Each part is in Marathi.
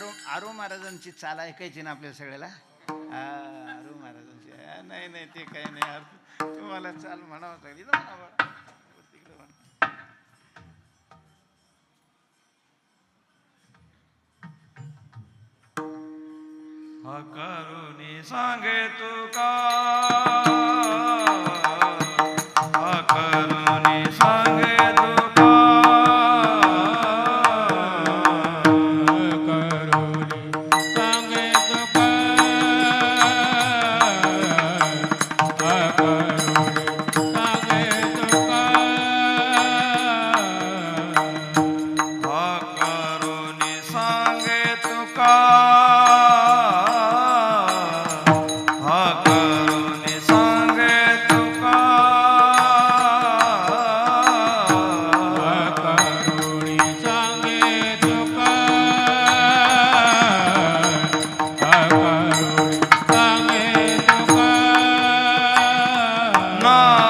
आरो आरो महाराजांची चाल ऐकायची ना आपल्या सगळ्याला? आरो महाराजांची. नाही नाही ते काही नाही. अर्थ तुम्हाला चाल म्हणावं लागली. म्हणावं. करुणी सांगे का? No.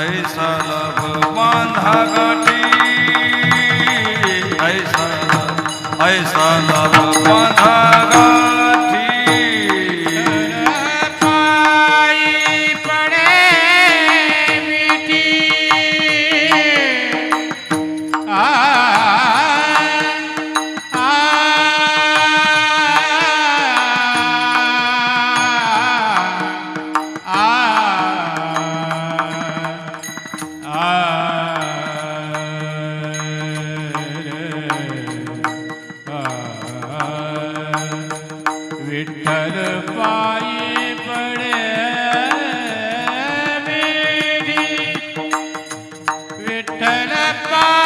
ऐसा लब बांधा गाठी ऐसा लब ऐसा लब बांधा Ah ਮਿੱਤਰ ਪਾਏ ਬੜੇ ਮੇਰੀ ਵਿਠਲ ਪਾ